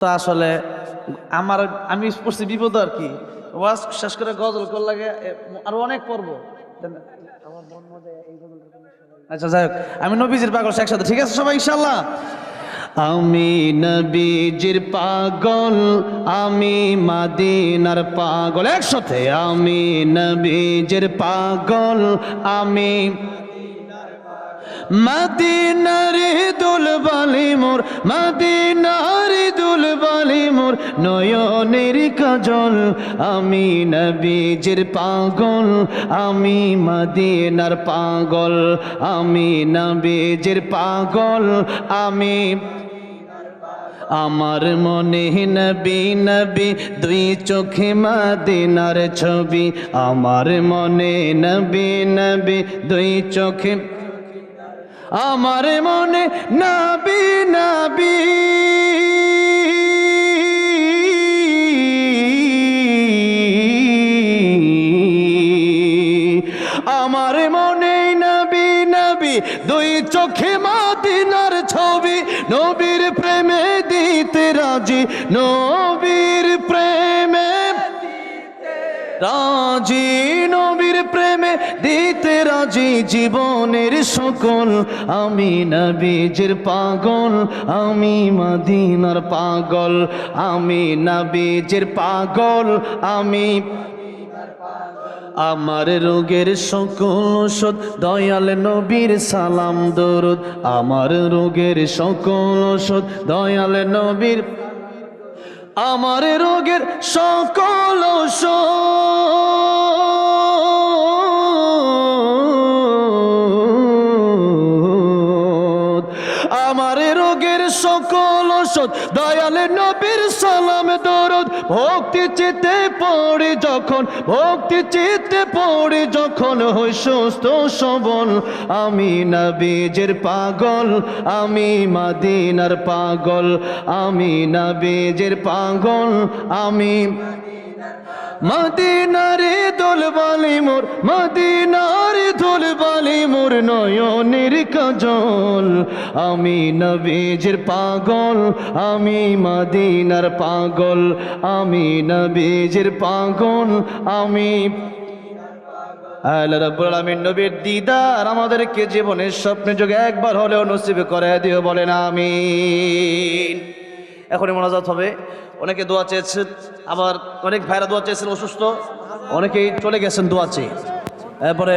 তো আসলে আমার আমি পড়ছি বিপদ আর কি ওয়াজ শেষ করে গজল কর লাগে আরও অনেক পর্ব আচ্ছা যাই হোক আমি নবীজির পাগল একসাথে ঠিক আছে সবাই ইনশাল্লাহ আমি নবীজির পাগল আমি মাদিনার পাগল একসাথে আমি নবীজির পাগল আমি মদিনারে দুল বালি মোর, মদিনারে দুল বালি মোর, নয়নের কাজল। আমি নবীজির পাগল, আমি মদিনার পাগল। আমি নবীজির পাগল, আমি আমার মনে নবী নবী, দুই চোখে মদিনার ছবি। আমার মনে নবী নবী, দুই চোখে আমার মনে নাবি আমার মনে নবী নবী, দুই চোখে মাদিনার ছবি। নবীর প্রেমে দিতে রাজি, নবীর প্রেমে রাজি প্রেমে রাজি জীবনের সকল, আমি নবীজের পাগল, আমি মদিনার পাগল, আমি নবীজের পাগল, আমি আমার রোগের সকল ওষুধ, দয়াল নবীর সালাম, দরুদ। আমার রোগের সকল ওষুধ, দয়াল নবীর। আমার রোগের সকল সকল ওষুধ দয়ালে নবীর সালাম, দরদ, ভক্তি চিতে পড়ে যখন, ভক্তি চিতে পড়ে যখন হই সুস্থ সবল। আমি নবীজের পাগল, আমি মাদিনার পাগল, আমি নবীজের পাগল, আমি মদিনারে দোল বালি মোর, মদিনারে দোল বালি মোর নয়নের কাজল। আমি নবীজের পাগল, আমি মদিনার পাগল। আমি নবীজের পাগল, আমি আল্লাহ রাব্বুল আলামিন নবীর দিদার আমাদেরকে জীবনের স্বপ্নে যোগে একবার হলেও নসিব করে দিও, বলেন আমিন। এখনই মোনাজাত হবে। অনেকে দোয়া চেয়েছেন আবার অনেক ভাইরা দোয়া চেয়েছেন অসুস্থ। অনেকেই চলে গেছেন দোয়া চেয়ে। এরপরে